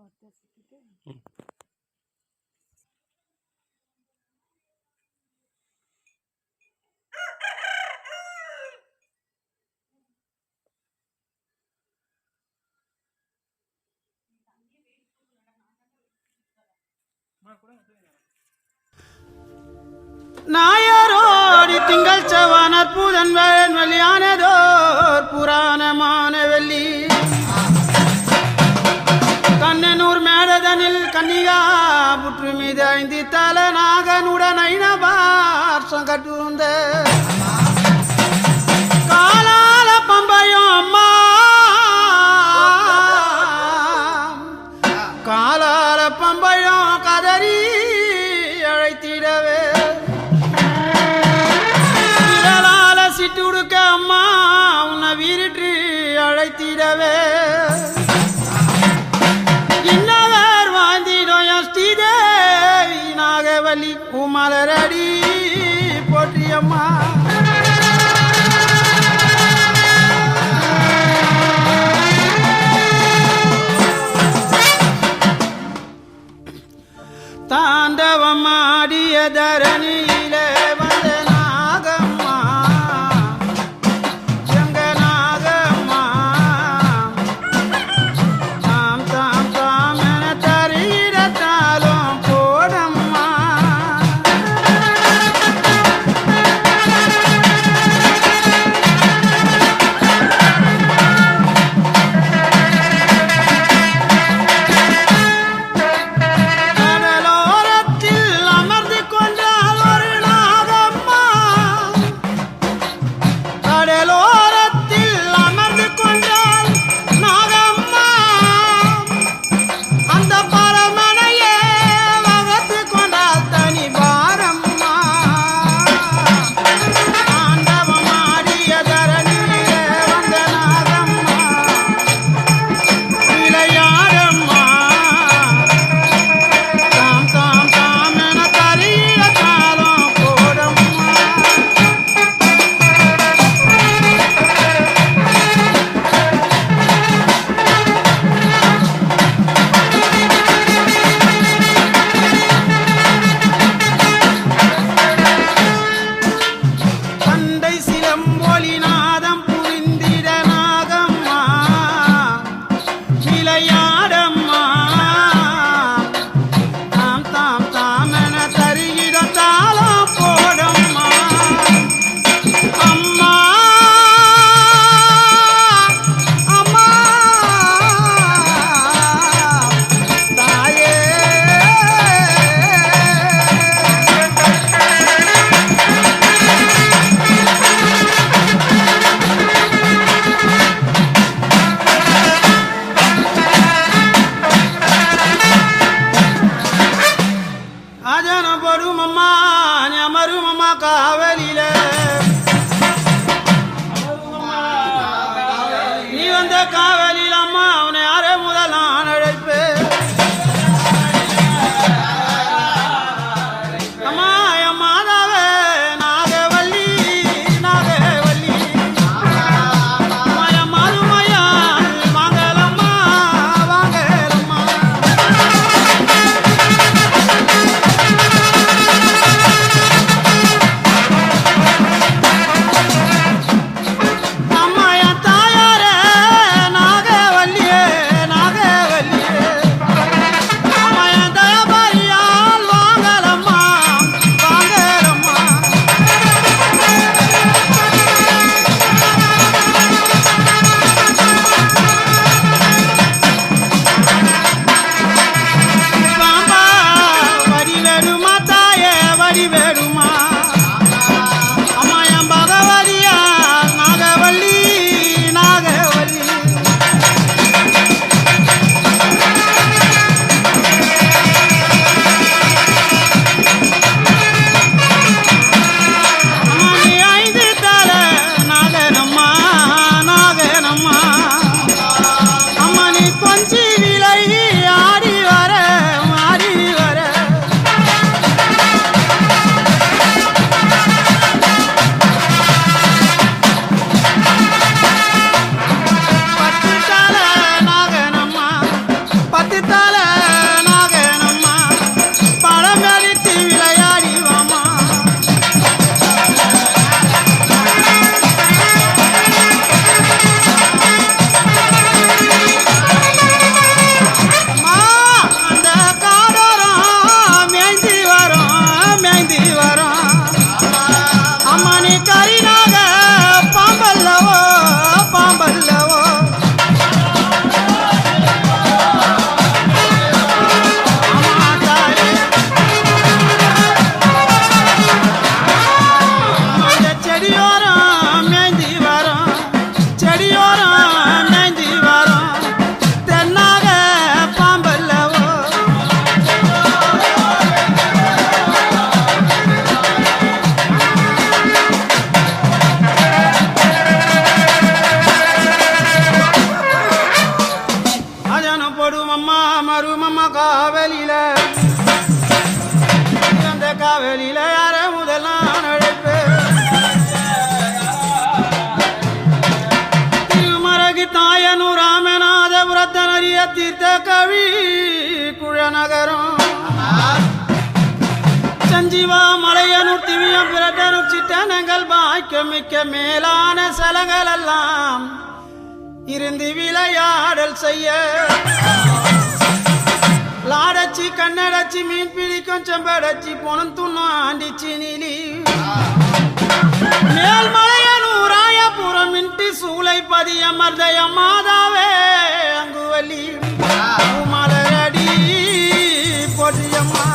ஒருத்தர் சுற்றிட்டு mm. நாயரோடி திங்கள் செவனர் புதன் வழியானதோர் புராணமான வெள்ளி. ஐந்து தலநாகனுடனை நபார் சங்கட்டுந்த That darani வேட்டையாடல் செய்ய. லாடச்சி கண்ணடச்சி மீன் பிடிக்கும் செம்படச்சி போனம் துண்ணாண்டிச்சி நீலி. மேல்மலைய நூறாயபுரம் இன்றி சூளை பதிய மர்தய மாதாவே அங்கு வலி மலரடி பொடியம்மா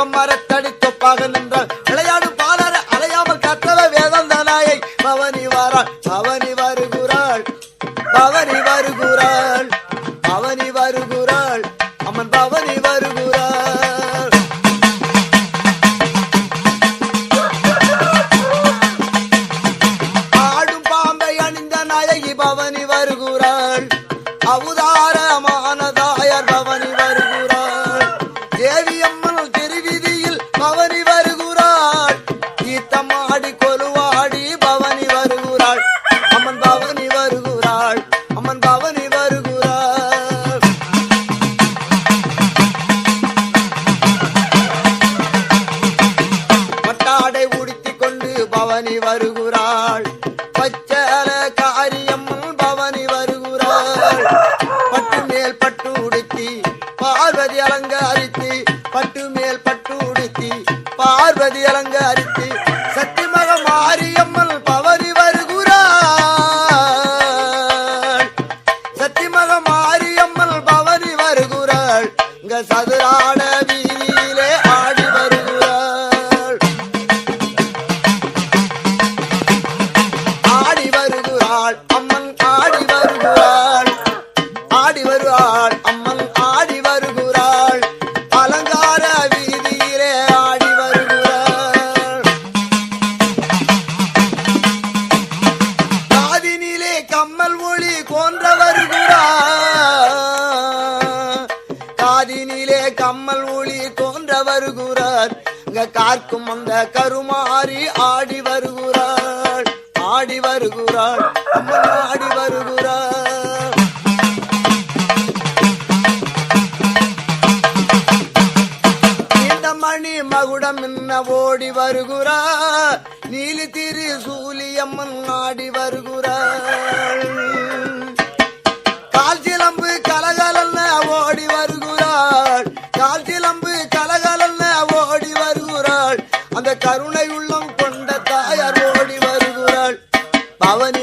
comparar வருகிறாள். பச்சல காரியம் பவனி வருகிறாள். பட்டு மேல் பட்டு உடுத்தி பார்வதி அலங்காரித்து பட்டு மேல் பட்டு உடுத்தி பார்வதி அலங்காரித்து வருகிறார். இங்க காக்கும் அந்த கருமாறி ஆடி வருகிறாள். ஆடி வருகிறாள். ஆடி வருகிறாள். இந்த மணி மகுடம் என்ன ஓடி வருகிறார். நீலி திரு சூலியம்மன் ஆடி வருகிறார். கருணை உள்ளம் கொண்ட தாயார் ஓடி வருகிறாள். பவனி